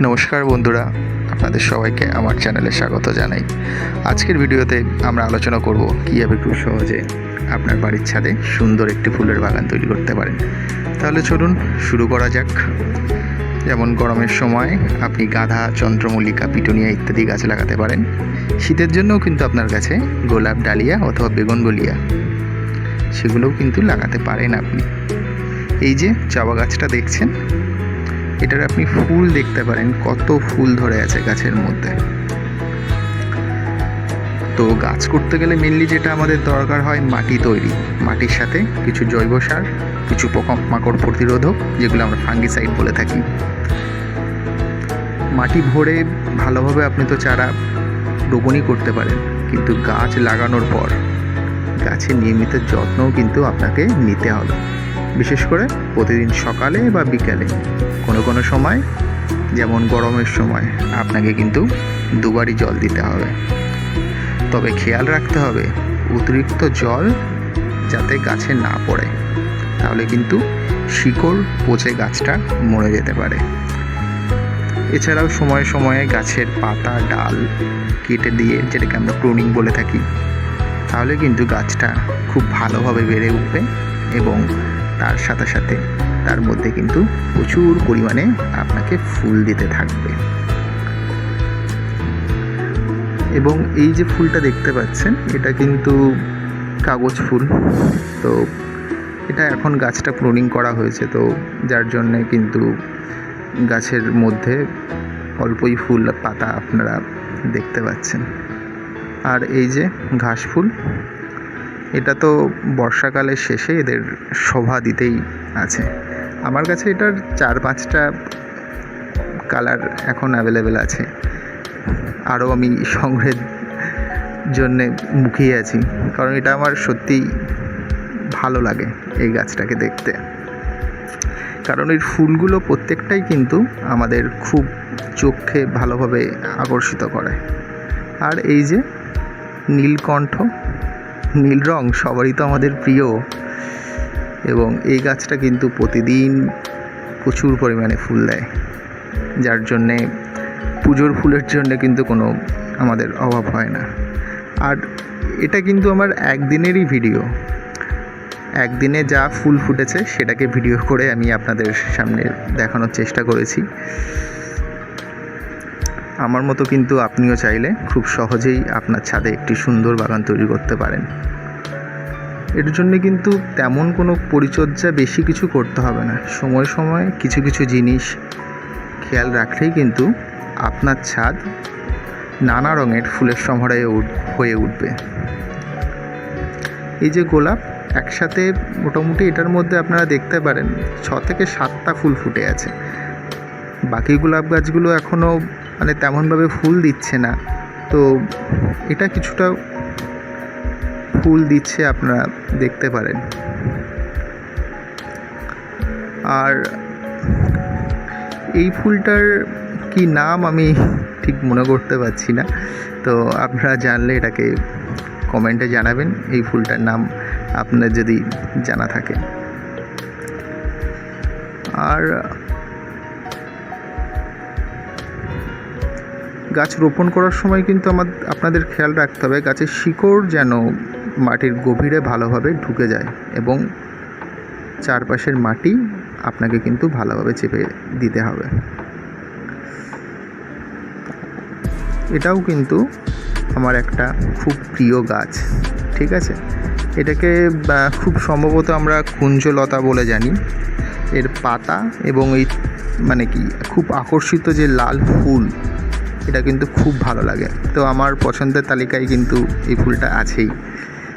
নমস্কার বন্ধুরা, আপনাদের সবাইকে আমার চ্যানেলে স্বাগত জানাই। আজকের ভিডিওতে আমরা আলোচনা করব কীভাবে খুব সহজে আপনার বাড়ির ছাদে সুন্দর একটি ফুলের বাগান তৈরি করতে পারেন। তাহলে চলুন শুরু করা যাক। যেমন গরমের সময় আপনি গাঁদা চন্দ্রমল্লিকা, পিটুনিয়া ইত্যাদি গাছ লাগাতে পারেন। শীতের জন্যও কিন্তু আপনার কাছে গোলাপ ডালিয়া অথবা বেগুনবলিয়া সেগুলোও কিন্তু লাগাতে পারেন আপনি। এই যে চাবা গাছটা দেখছেন এটার আপনি ফুল দেখতে পারেন, কত ফুল ধরে আছে গাছের মধ্যে। তো গাছ করতে গেলে মেনলি যেটা আমাদের দরকার হয় মাটি তৈরি। মাটির সাথে কিছু জৈব সার, কিছু পোকা মাকড় প্রতিরোধক, যেগুলো আমরা ফাঙ্গিসাইড বলে থাকি। মাটি ভরে ভালোভাবে আপনি তো চারা রোপণই করতে পারেন, কিন্তু গাছ লাগানোর পর গাছের নিয়মিত যত্নও কিন্তু আপনাকে নিতে হবে। বিশেষ করে প্রতিদিন সকালে বা বিকালে। কোনো কোনো সময়, যেমন গরমের সময়, আপনাকে কিন্তু দুবারই জল দিতে হবে। তবে খেয়াল রাখতে হবে, অতিরিক্ত জল যাতে গাছে না পড়ে, তাহলে কিন্তু শিকড় পচে গাছটা মরে যেতে পারে। এছাড়াও সময়ে সময়ে গাছের পাতা, ডাল কেটে দিয়ে, যেটাকে আমরা প্রুনিং বলে থাকি, তাহলে কিন্তু গাছটা খুব ভালোভাবে বেড়ে উঠবে এবং তার সাথে সাথে তার মধ্যে কিন্তু প্রচুর পরিমাণে আপনাকে ফুল দিতে থাকবে। এবং এই যে ফুলটা দেখতে পাচ্ছেন, এটা কিন্তু কাগজ ফুল। তো এটা এখন গাছটা প্রুনিং করা হয়েছে, তো যার জন্যে কিন্তু গাছের মধ্যে অল্পই ফুল পাতা আপনারা দেখতে পাচ্ছেন। আর এই যে ঘাস ফুল এটা তো বর্ষাকালের শেষে এদের শোভা দিতেই আছে। আমার কাছে এটার চার পাঁচটা কালার এখন অ্যাভেলেবেল আছে। আরও আমি সংগ্রহের জন্যে মুখিয়ে আছি, কারণ এটা আমার সত্যিই ভালো লাগে এই গাছটাকে দেখতে। কারণ এর ফুলগুলো প্রত্যেকটাই কিন্তু আমাদের খুব চোখে ভালোভাবে আকর্ষিত করে। আর এই যে নীলকণ্ঠ নীল রং সবারই তো আমাদের প্রিয়। এবং এই গাছটা কিন্তু প্রতিদিন প্রচুর পরিমাণে ফুল দেয়। যার জন্যে পুজোর ফুলের জন্য কিন্তু কোনো আমাদের অভাব হয় না। আর এটা কিন্তু আমার একদিনেরই ভিডিও। একদিনে যা ফুল ফুটেছে সেটাকে ভিডিও করে আমি আপনাদের সামনে দেখানোর চেষ্টা করেছি। আমার মতো কিন্তু আপনিও চাইলে খুব সহজেই আপনার ছাদে একটি সুন্দর বাগান তৈরি করতে পারেন। এর জন্য কিন্তু তেমন কোনো পরিচর্যা বেশি কিছু করতে হবে না। সময় সময় কিছু কিছু জিনিস খেয়াল রাখলেই কিন্তু আপনার ছাদ নানা রঙের ফুলের সমারোহে উঠ- হয়ে উঠবে। এই যে গোলাপ, একসাথে মোটামুটি এটার মধ্যে আপনারা দেখতে পারেন, ছ থেকে সাতটা ফুল ফুটে আছে। বাকি গোলাপ গাছগুলো এখনও মানে তেমনভাবে ফুল দিচ্ছে না। তো এটা কিছুটা ফুল দিচ্ছে আপনারা দেখতে পারেন। আর এই ফুলটার কি নাম আমি ঠিক মনে করতে পারছি না। তো আপনারা জানলে এটাকে কমেন্টে জানাবেন এই ফুলটার নাম আপনার যদি জানা থাকে। আর গাছ রোপণ করার সময় কিন্তু আমার, আপনাদের খেয়াল রাখতে হবে, গাছের শিকড় যেন মাটির গভীরে ভালোভাবে ঢুকে যায় এবং চারপাশের মাটি আপনাকে কিন্তু ভালোভাবে চেপে দিতে হবে। এটাও কিন্তু আমার একটা খুব প্রিয় গাছ, ঠিক আছে? এটাকে খুব সম্ভবত আমরা কুঞ্জলতা বলে জানি। এর পাতা এবং এই মানে কি, খুব আকর্ষিত যে লাল ফুল এটা কিন্তু খুব ভালো লাগে। তো আমার পছন্দের তালিকায় কিন্তু এই ফুলটা আছেই।